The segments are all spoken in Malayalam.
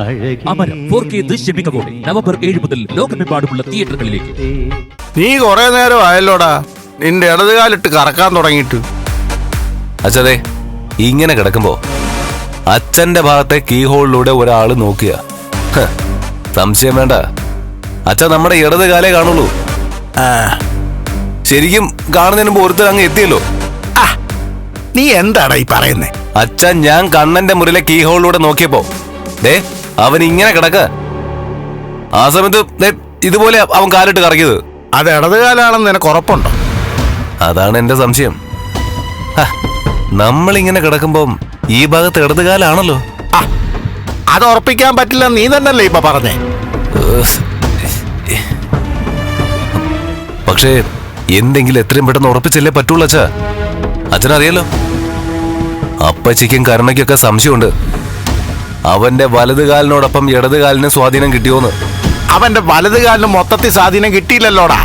അമരം ഫോർ കെ ദൃശ്യമികവോടെ നവംബർ ഏഴ് മുതൽ ലോകമെമ്പാടുമുള്ള തിയേറ്ററുകളിലേക്ക്. നീ കുറെ നേരം ആയല്ലോടാ. നിന്റെ ഇടതുകാലിട്ട് കറക്കാൻ തുടങ്ങിയിട്ട്. അച്ഛതെ ഇങ്ങനെ കിടക്കുമ്പോ അച്ഛന്റെ ഭാഗത്തെ കീ ഹോളിലൂടെ ഒരാൾ നോക്കിയ. സംശയം വേണ്ട. അച്ഛൻ നമ്മുടെ ഇടത് കാലേ കാണുള്ളൂ. ആ, ശരിക്കും കാണുന്നതിന് മുമ്പ് ഒരുത്തർ അങ്ങ് എത്തിയല്ലോ. ആ, നീ എന്താടാ ഈ പറയുന്നേ? അച്ഛൻ ഞാൻ കണ്ണന്റെ മുറിയിലെ കീ ഹോളിലൂടെ നോക്കിയപ്പോ. ദേ അവൻ ഇങ്ങനെ കിടക്ക. ആ സമയത്ത് ഇതുപോലെ അവൻ കാലിട്ട് കറക്കിയത്. അത് ഇടതുകാലാണെന്ന് നിനക്ക് ഉറപ്പുണ്ടോ? അതാണ് എന്റെ സംശയം. നമ്മൾ ഇങ്ങനെ കിടക്കുമ്പം ഈ ഭാഗത്ത് ഇടത് കാലാണല്ലോ. അത് ഉറപ്പിക്കാൻ പറ്റില്ല നീ തന്നല്ലേ ഇപ്പൊ പറഞ്ഞേ. പക്ഷേ എന്തെങ്കിലും എത്രയും പെട്ടെന്ന് ഉറപ്പിച്ചല്ലേ പറ്റുള്ളൂ അച്ഛാ. അച്ഛനറിയാലോ? അപ്പച്ചിക്കും കരുണയ്ക്കൊക്കെ സംശയമുണ്ട്. അവന്റെ വലത് കാലിനോടൊപ്പം ഇടത് കാലിന് സ്വാധീനം കിട്ടിയോന്ന്. അവന്റെ വലതുകാലിന് മൊത്തത്തിൽ സ്വാധീനം കിട്ടിയില്ലല്ലോടാ.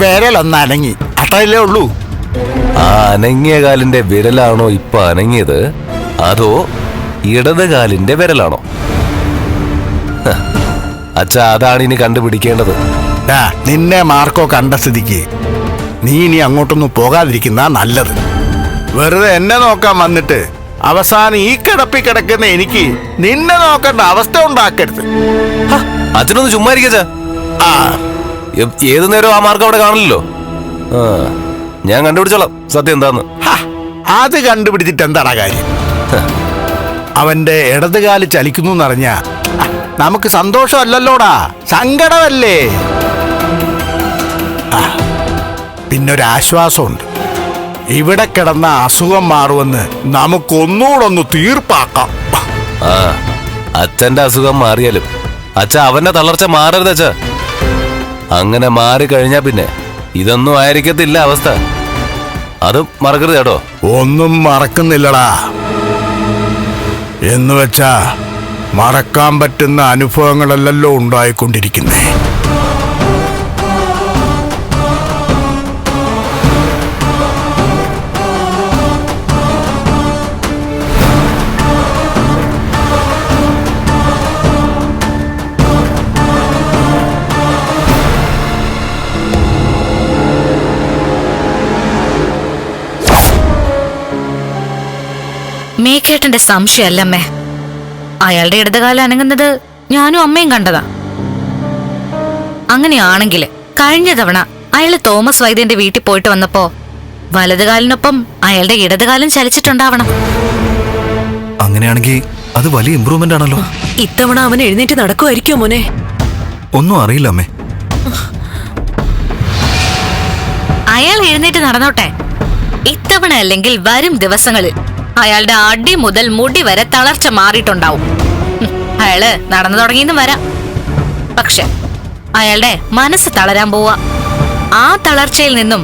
വിരലൊന്ന് അനങ്ങി. അത്രയല്ലേ ഉള്ളൂ. ആ അനങ്ങിയ കാലിന്റെ വിരലാണോ ഇപ്പൊ അനങ്ങിയത്? അതോ ഇടത് കാലിന്റെ വിരലാണോ? അച്ഛാ അതാണ് ഇനി കണ്ടുപിടിക്കേണ്ടത്. നിന്നെ മാർക്കോ കണ്ട സ്ഥിതിക്ക് നീ ഇനി അങ്ങോട്ടൊന്നും പോകാതിരിക്കുന്ന നല്ലത്. വെറുതെ എന്നെ നോക്കാൻ വന്നിട്ട് അവസാനം ഈ കിടപ്പി കിടക്കുന്ന എനിക്ക് നിന്നെ നോക്കേണ്ട അവസ്ഥ ഉണ്ടാക്കരുത്. അച്ഛനൊന്ന് ചുമ്മാ ഏ- ഏത് നേരം ആ മാർഗം അവിടെ കാണില്ലല്ലോ. ഞാൻ കണ്ടുപിടിച്ചോളാം. സത്യം എന്താന്ന്. അത് കണ്ടുപിടിച്ചിട്ട് എന്താടാ കാര്യം? അവന്റെ ഇടതുകാൽ ചലിക്കുന്നു എന്നറിഞ്ഞ നമുക്ക് സന്തോഷമല്ലല്ലോടാ. സങ്കടമല്ലേ? പിന്നൊരാശ്വാസമുണ്ട്. ഇവിടെ കിടന്ന അസുഖം മാറുമെന്ന് നമുക്കൊന്നുകൂടൊന്ന് തീർപ്പാക്കാം. ആ അച്ഛന്റെ അസുഖം മാറിയാലും. അച്ഛ അവന്റെ തളർച്ച മാറരുത് അച്ഛ. അങ്ങനെ മാറി കഴിഞ്ഞാ പിന്നെ ഇതൊന്നും ആയിരിക്കത്തില്ല അവസ്ഥ. അത് മറക്കരുത് കേട്ടോ. ഒന്നും മറക്കുന്നില്ലടാ. എന്ന് വെച്ചാ മറക്കാൻ പറ്റുന്ന അനുഭവങ്ങളല്ലല്ലോ ഉണ്ടായിക്കൊണ്ടിരിക്കുന്നേ. മേക്കേട്ടന്റെ സംശയമല്ലമ്മേ. അയാളുടെ ഇടതുകാലം അനങ്ങുന്നത് ഞാനും അമ്മയും കണ്ടതാ. അങ്ങനെയാണെങ്കിൽ കഴിഞ്ഞ തവണ അയാൾ തോമസ് വൈദ്യന്റെ വീട്ടിൽ പോയിട്ട് വന്നപ്പോ വലതുകാലിനൊപ്പം അയാളുടെ ഇടതുകാലം ചലിച്ചിട്ടുണ്ടാവണം. അങ്ങനെയാണെങ്കിൽ അത് വലിയ ഇമ്പ്രൂവ്മെന്റ് ആണല്ലോ. ഇത്തവണ അവൻ എഴുന്നേറ്റ് നടക്കുമായിരിക്കോ മോനെ? ഒന്നും അറിയില്ല അമ്മേ. അയാൾ എഴുന്നേറ്റ് നടന്നോട്ടെ. ഇത്തവണ അല്ലെങ്കിൽ വരും ദിവസങ്ങളിൽ അയാളുടെ അടി മുതൽ മുടി വരെ തളർച്ച മാറിയിട്ടുണ്ടാവും. അയാൾ നടന്നു തുടങ്ങിയെന്നും വരാം. പക്ഷെ അയാളുടെ മനസ്സ് തളരാൻ പോവാ. ആ തളർച്ചയിൽ നിന്നും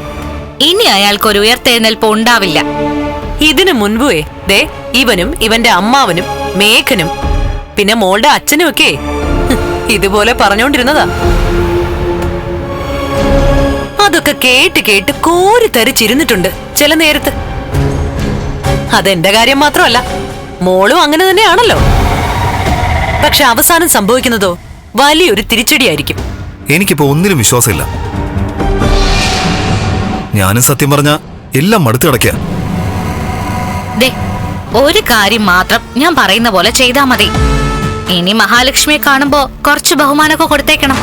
ഇനി അയാൾക്ക് ഒരു ഉയർത്തെഴുന്നേൽപ്പ് ഉണ്ടാവില്ല. ഇതിനു മുൻപേ ദേ ഇവനും ഇവന്റെ അമ്മാവനും മേഘനും പിന്നെ മോളുടെ അച്ഛനും ഒക്കെ. ഇതുപോലെ പറഞ്ഞോണ്ടിരുന്നതാ. അതൊക്കെ കേട്ട് കേട്ട് കോരി തരിച്ചിരുന്നിട്ടുണ്ട് ചില നേരത്ത്. അതെന്റെ കാര്യം മാത്രമല്ല മോളും അങ്ങനെ തന്നെയാണല്ലോ. പക്ഷെ അവസാനം സംഭവിക്കുന്നതോ വലിയൊരു തിരിച്ചടിയായിരിക്കും. എനിക്കിപ്പോ ഒന്നിലും വിശ്വാസമില്ല. ഞാനും സത്യം പറഞ്ഞ എല്ലാം മടുത്തു കിടക്കുക ദേ ഒരു കാര്യം മാത്രം ഞാൻ പറയുന്ന പോലെ ചെയ്താ മതി. ഇനി മഹാലക്ഷ്മിയെ കാണുമ്പോ കുറച്ച് ബഹുമാനമൊക്കെ കൊടുത്തേക്കണം.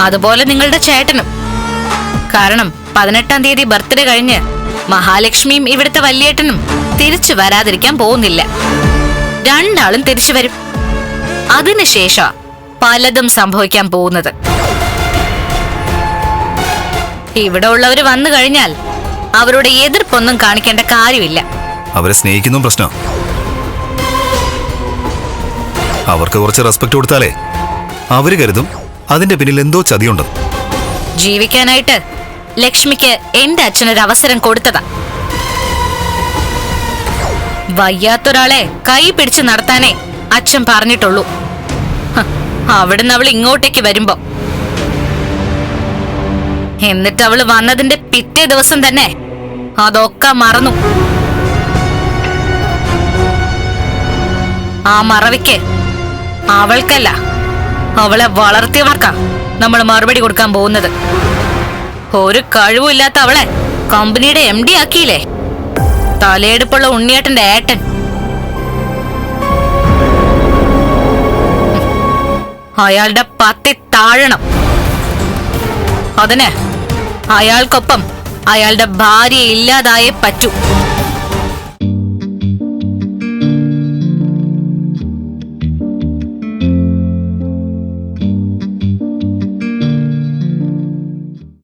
അതുപോലെ നിങ്ങളുടെ ചേട്ടനും. കാരണം പതിനെട്ടാം തീയതി ബർത്ത്ഡേ കഴിഞ്ഞ് മഹാലക്ഷ്മിയും ഇവിടുത്തെ വല്യേട്ടനും. തിരിച്ചു വരാതിരിക്കാൻ പോകുന്നില്ല. രണ്ടാളും തിരിച്ചു വരും. അതിനുശേഷം പലതും സംഭവിക്കാൻ പോകുന്നത്. ഇവിടെ ഉള്ളവർ വന്നു കഴിഞ്ഞാൽ അവരുടെ എതിർപ്പൊന്നും കാണിക്കേണ്ട കാര്യമില്ല. അവരെ സ്നേഹിക്കുന്നു പ്രശ്നം. അവർക്ക് കുറച്ച് റെസ്പെക്ട് കൊടുത്താലേ അവർ കരുതും അതിന്റെ പിന്നിൽ എന്തോ ചതിയുണ്ടെന്ന് ജീവിക്കാനായിട്ട് ലക്ഷ്മിക്ക് എന്റെ അച്ഛനൊരു അവസരം കൊടുത്തതാ. വയ്യാത്തൊരാളെ കൈ പിടിച്ച് നടത്താനേ അച്ഛൻ പറഞ്ഞിട്ടുള്ളൂ. അവിടുന്ന് അവൾ ഇങ്ങോട്ടേക്ക് വരുമ്പോ. എന്നിട്ട് അവൾ വന്നതിന്റെ പിറ്റേ ദിവസം തന്നെ അതൊക്കെ മറന്നു. ആ മറവിക്ക് അവൾക്കല്ല അവളെ വളർത്തിയവർക്കാ നമ്മൾ മറുപടി കൊടുക്കാൻ പോകുന്നത്. ഒരു കഴിവുമില്ലാത്ത അവളെ കമ്പനിയുടെ എം ഡി ആക്കിയില്ലേ? തലയെടുപ്പുള്ള ഉണ്ണിയേട്ടന്റെ ഏട്ടൻ. അയാളുടെ പത്തി താഴണം. അതിന് അയാൾക്കൊപ്പം അയാളുടെ ഭാര്യ ഇല്ലാതായേ പറ്റൂ.